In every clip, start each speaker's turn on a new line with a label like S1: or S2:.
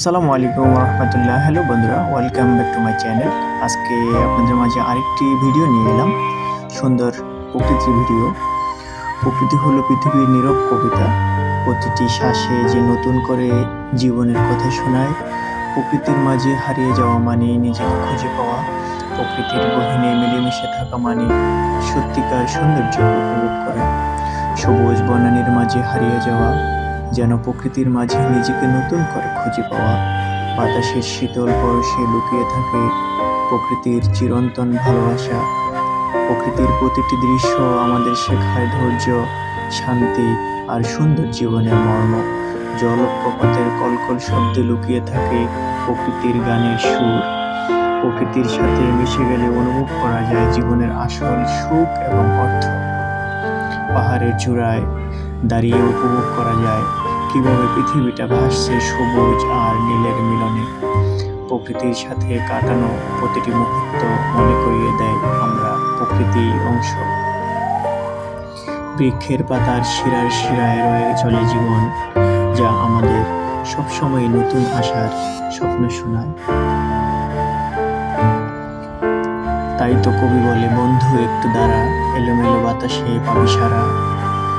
S1: আসসালামু আলাইকুম রহমতুল্লাহ। হ্যালো বন্ধুরা welcome back to my channel আজকে আপনাদের মাঝে আরেকটি ভিডিও নিয়ে এলাম। সুন্দর প্রকৃতির ভিডিও প্রকৃতি হলো পৃথিবীর নীরব কবিতা। প্রতিটি শ্বাসে যে নতুন করে জীবনের কথা শোনায়, প্রকৃতির মাঝে হারিয়ে যাওয়া মানে নিজেকে খুঁজে পাওয়া। প্রকৃতির গহিনে মিলেমিশে থাকা মানে সত্যিকার সৌন্দর্য উপভোগ করা। সবুজ বনানীর মাঝে হারিয়ে যাওয়া। যেন প্রকৃতির মাঝে নিজেকে নতুন করে খুঁজে পাওয়া। বাতাসের শীতল পরশে লুকিয়ে থাকে প্রকৃতির চিরন্তন ভালোবাসা। প্রকৃতির প্রতিটি দৃশ্য আমাদের শেখায় ধৈর্য, শান্তি আর সুন্দর জীবনের মর্ম। জলপ্রপাতের কলকল শব্দে লুকিয়ে থাকে প্রকৃতির গানের সুর। প্রকৃতির সাথে মিশে গেলে অনুভব করা যায় জীবনের আসল সুখ এবং অর্থ। পাহাড়ের চূড়ায় দাঁড়িয়ে উপভোগ করা যায় কীভাবে পৃথিবীটা ভাসছে সবুজ আর নীলের মিলনে। প্রকৃতির সাথে কাটানো প্রতিটি মুহূর্ত মনে করিয়ে দেয় আমরা প্রকৃতি অংশ। বৃক্ষের পাতার শিরার শিরায় রয়ে চলে জীবন, যা আমাদের সবসময় নতুন আশার স্বপ্ন শোনায়। তাই তো কবি বলে, বন্ধু, একটু দাঁড়া, এলোমেলো বাতাসে পাবি সারা।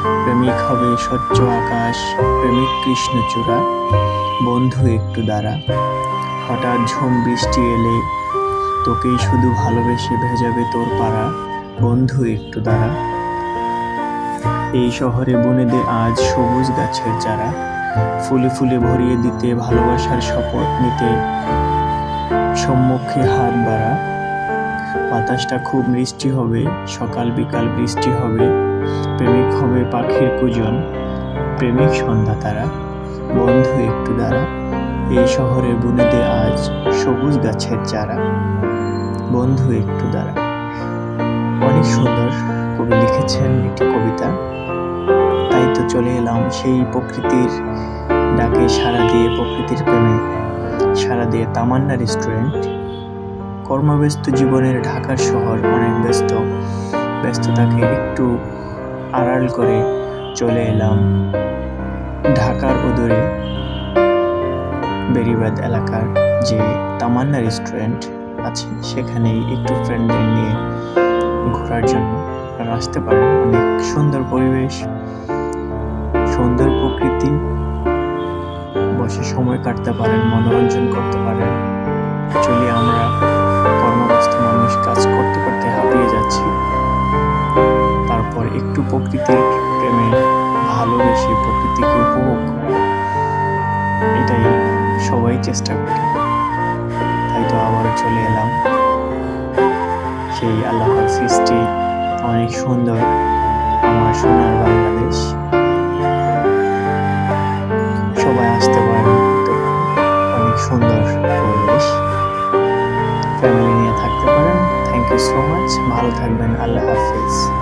S1: প্রেমিক হবে স্বচ্ছ আকাশ, প্রেমিক কৃষ্ণচূড়া বন্ধু একটু দাঁড়া। হঠাৎ ঝুম বৃষ্টি এলে তোকেই শুধু ভালোবেসে ভেজাবে তোর পাড়া, বন্ধু একটু দাঁড়া। এই শহরে বনেদে আজ সবুজ গাছের চারা, ফুলে ফুলে ভরিয়ে দিতে ভালোবাসার শপথ নিতে সম্মুখে হাত বাড়া। বাতাসটা খুব মিষ্টি হবে, সকাল বিকাল বৃষ্টি হবে প্রেমিক হবে পাখির কুজন, প্রেমিক সন্ধ্যা তারা, বন্ধু একটু দ্বারা। এই শহরের বুনেদে আজ সবুজ গাছের চারা, বন্ধু একটু দ্বারা। অনেক সুন্দর কবি লিখেছেন একটি কবিতা। তাই তো চলে এলাম সেই প্রকৃতির ডাকে সারা দিয়ে প্রকৃতির প্রেমে সারা দিয়ে তামান্না রেস্টুরেন্ট কর্মব্যস্ত জীবনের ঢাকার শহর, অনেক ব্যস্ত। ব্যস্ততাকে একটু আড়াল করে চলে এলাম ঢাকার ওদরে বেরিবাদ এলাকার যে তামান্না রেস্টুরেন্ট আছে, সেখানেই একটু ফ্রেন্ডদের নিয়ে ঘোরার জন্য আসতে পারেন। অনেক সুন্দর পরিবেশ, সুন্দর প্রকৃতি, বসে সময় কাটতে পারেন, মনোরঞ্জন করতে পারেন। চলি আমরা কর্মব্যস্ত মানুষ, কাজ করতে করতে হাঁপিয়ে যাচ্ছি। প্রকৃতির প্রেমে ভালোবেসে প্রকৃতিকে উপভোগ করা এটাই সবাই চেষ্টা করি। তাই তো আবার চলে এলাম। সেই আল্লাহর সৃষ্টি অনেক সুন্দর আমার সোনার বাংলাদেশ। সবাই আসতে পারেন তো অনেক সুন্দর পরিবেশ। ফ্যামিলি নিয়ে থাকতে পারেন। থ্যাংক ইউ সো মাচ ভালো থাকবেন। আল্লাহ হাফিজ।